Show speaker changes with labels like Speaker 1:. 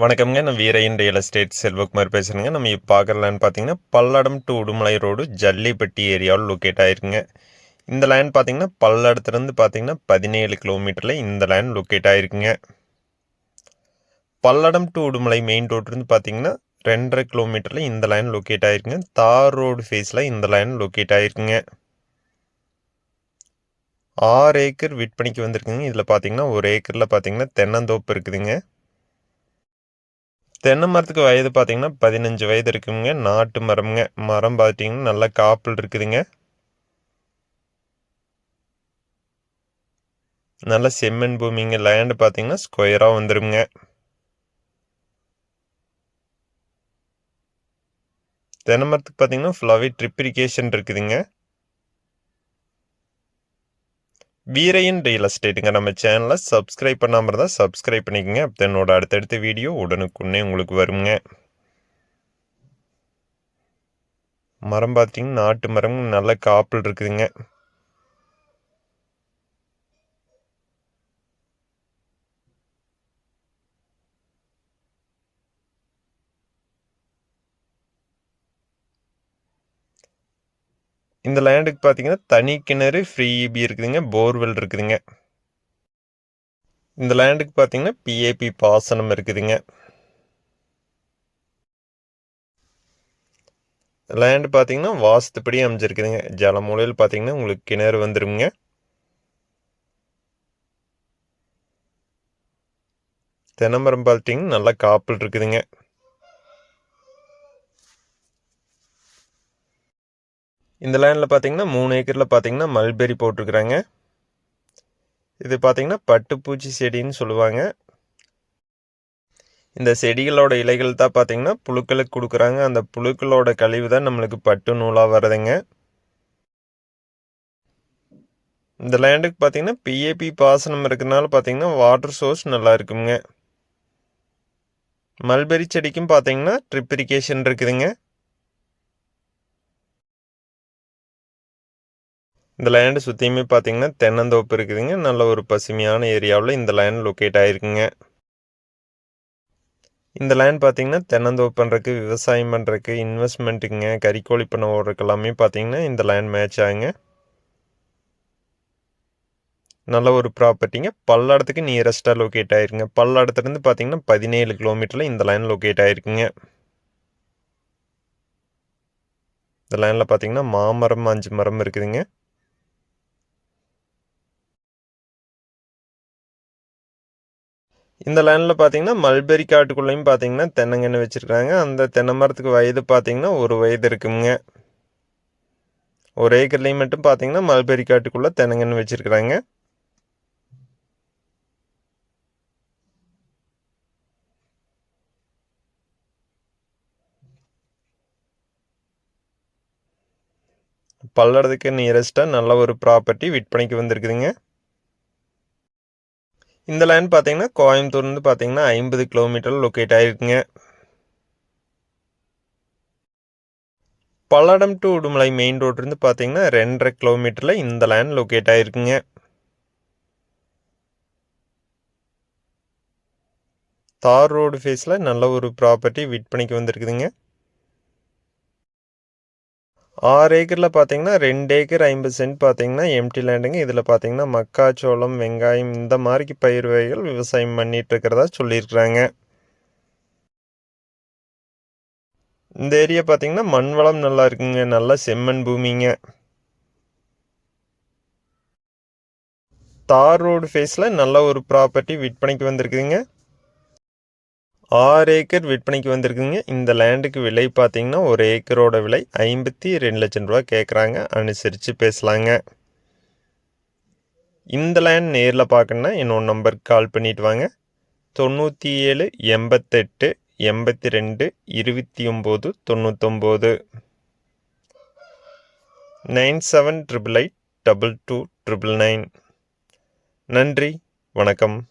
Speaker 1: வணக்கம்ங்க. நான் Veeraiyan real estate Selvakumar பேசுகிறேங்க நம்ம இப்போ பார்க்குற லேண்ட் பார்த்தீங்கன்னா பல்லடம் டு உடுமலை ரோடு ஜல்லிப்பட்டி ஏரியாவில் லொக்கேட் ஆயிருக்குங்க. இந்த லேண்ட் பார்த்தீங்கன்னா பல்லடத்துலேருந்து பார்த்தீங்கன்னா பதினேழு கிலோமீட்டரில் இந்த லேண்ட் லொக்கேட் ஆயிருக்குங்க. பல்லடம் டு உடுமலை மெயின் ரோட்லேருந்து பார்த்தீங்கன்னா ரெண்டரை கிலோமீட்டரில் இந்த லைன் லொக்கேட் ஆயிருக்குங்க. தார் ரோடு ஃபேஸில் இந்த லேண்ட் லொக்கேட் ஆயிருக்குங்க. ஆறு ஏக்கர் விற்பனைக்கு வந்திருக்குங்க. இதில் பார்த்தீங்கன்னா ஒரு ஏக்கரில் பார்த்தீங்கன்னா தென்னந்தோப்பு இருக்குதுங்க. தென்னை மரத்துக்கு வயது பார்த்திங்கன்னா பதினஞ்சு வயது இருக்குங்க. நாட்டு மரம்ங்க. மரம் பார்த்திங்கன்னா நல்ல காப்பில் இருக்குதுங்க. நல்ல செம்மண் பூமிங்க. லேண்டு பார்த்திங்கன்னா ஸ்கொயராக வந்துருங்க. தென்னை மரத்துக்கு பார்த்தீங்கன்னா ஃபுல்லாகவே ட்ரிப் இரிகேஷன் இருக்குதுங்க. வீரையன் ரியல் எஸ்டேட்டுங்க நம்ம சேனலை சப்ஸ்கிரைப் பண்ணாமல் இருந்தால் சப்ஸ்கிரைப் பண்ணிக்கோங்க. அப்போ என்னோட அடுத்தடுத்த வீடியோ உடனுக்குன்னே உங்களுக்கு வருங்க. மரம் பார்த்தீங்கன்னா நாட்டு மரம் நல்ல காப்பிள் இருக்குதுங்க. இந்த லேண்டுக்கு பார்த்தீங்கன்னா தனி கிணறு ஃப்ரீ இபி இருக்குதுங்க. போர்வெல் இருக்குதுங்க. இந்த லேண்டுக்கு பார்த்தீங்கன்னா பிஏபி பாசனம் இருக்குதுங்க. லேண்டு பார்த்தீங்கன்னா வாஸ்துப்படி அமைஞ்சிருக்குதுங்க. ஜலமூலையில் பார்த்தீங்கன்னா உங்களுக்கு கிணறு வந்துருங்க. தென்னமரம் பார்த்தீங்கன்னா நல்லா காப்பல் இருக்குதுங்க. இந்த லேண்டில் பார்த்தீங்கன்னா மூணு ஏக்கரில் பார்த்தீங்கன்னா மல்பெரி போட்டிருக்குறாங்க. இது பார்த்தீங்கன்னா பட்டுப்பூச்சி செடின்னு சொல்லுவாங்க. இந்த செடிகளோட இலைகள் தான் பார்த்தீங்கன்னா புழுக்களுக்கு கொடுக்குறாங்க. அந்த புழுக்களோட கழிவு தான் நம்மளுக்கு பட்டு நூலாக வருதுங்க. இந்த லேண்டுக்கு பார்த்தீங்கன்னா பிஏபி பாசனம் இருக்கிறதுனால பார்த்தீங்கன்னா வாட்டர் சோர்ஸ் நல்லா இருக்குங்க. மல்பெரி செடிக்கும் பார்த்தீங்கன்னா ட்ரிப் இரிகேஷன் இருக்குதுங்க. இந்த லேண்டு சுற்றியுமே பார்த்தீங்கன்னா தென்னந்தோப்பு இருக்குதுங்க. நல்ல ஒரு பசுமையான ஏரியாவில் இந்த லேண்ட் லொக்கேட் ஆகிருக்குங்க இந்த லேண்ட் பார்த்தீங்கன்னா தென்னந்தோப்பு பண்ணுறக்கு விவசாயம் பண்ணுறக்கு இன்வெஸ்ட்மெண்ட்டுங்க கறிக்கோழி பண்ண ஓடுறக்கு எல்லாமே பார்த்தீங்கன்னா இந்த லேண்ட் மேட்ச் ஆகுங்க. நல்ல ஒரு ப்ராப்பர்ட்டிங்க பல்லடத்துக்கு நியரஸ்ட்டாக லொக்கேட் ஆகிருங்க பல்லடத்துலேருந்து பார்த்தீங்கன்னா பதினேழு கிலோமீட்டரில் இந்த லைன் லொக்கேட் ஆகிருக்குங்க இந்த லைனில் பார்த்தீங்கன்னா மாமரம் அஞ்சு மரம் இருக்குதுங்க. இந்த லைனில் பார்த்தீங்கன்னா மல்பெரி காட்டுக்குள்ளேயும் பார்த்தீங்கன்னா தென்னங்கன்று வச்சுருக்காங்க. அந்த தென்னை மரத்துக்கு வயது பார்த்தீங்கன்னா ஒரு வயது இருக்குங்க. ஒரு ஏக்கர்லேயும் மட்டும் பார்த்தீங்கன்னா மல்பெரி காட்டுக்குள்ளே தென்னங்கன்று வச்சுருக்குறாங்க. பல்லடத்துக்கு நியரஸ்ட்டாக நல்ல ஒரு ப்ராப்பர்ட்டி விற்பனைக்கு வந்திருக்குதுங்க. இந்த லைன் பார்த்தீங்கன்னா கோயம்புத்தூர்லேருந்து பார்த்தீங்கன்னா ஐம்பது கிலோமீட்டர் லொக்கேட் ஆகிருக்குங்க பல்லடம் டு உடுமலை மெயின் ரோட்லேருந்து பார்த்தீங்கன்னா ரெண்டரை கிலோமீட்டரில் இந்த லைன் லொக்கேட் ஆகிருக்குங்க தார் ரோடு ஃபேஸில் நல்ல ஒரு ப்ராப்பர்ட்டி விற்பனைக்கு வந்திருக்குதுங்க. ஆறு ஏக்கரில் பார்த்தீங்கன்னா ரெண்டு ஏக்கர் ஐம்பது சென்ட் பார்த்தீங்கன்னா எம்டி லேண்டுங்க இதில் பார்த்தீங்கன்னா மக்காச்சோளம் வெங்காயம் இந்த மாதிரி பயிர் வகைகள் விவசாயம் பண்ணிட்டு இருக்கிறதா சொல்லியிருக்கிறாங்க. இந்த ஏரியா பார்த்தீங்கன்னா மண் வளம் நல்லா இருக்குங்க. நல்லா செம்மண் பூமிங்க. தார் ரோடு ஃபேஸில் நல்ல ஒரு ப்ராப்பர்ட்டி விற்பனைக்கு வந்திருக்குதுங்க. ஆறு ஏக்கர் விற்பனைக்கு வந்திருக்குங்க. இந்த லேண்டுக்கு விலை பார்த்தீங்கன்னா ஒரு ஏக்கரோட விலை ஐம்பத்தி ரெண்டு லட்சம் ரூபா கேட்குறாங்க அனுசரித்து பேசலாங்க. இந்த லேண்ட் நேரில் பார்க்கணுன்னா என்னோட நம்பருக்கு கால் பண்ணிட்டு வாங்க. தொண்ணூற்றி ஏழு எண்பத்தெட்டு எண்பத்தி ரெண்டு இருபத்தி ஒம்பது தொண்ணூத்தொம்பது. Nine seven triple eight double two triple nine. நன்றி. வணக்கம்.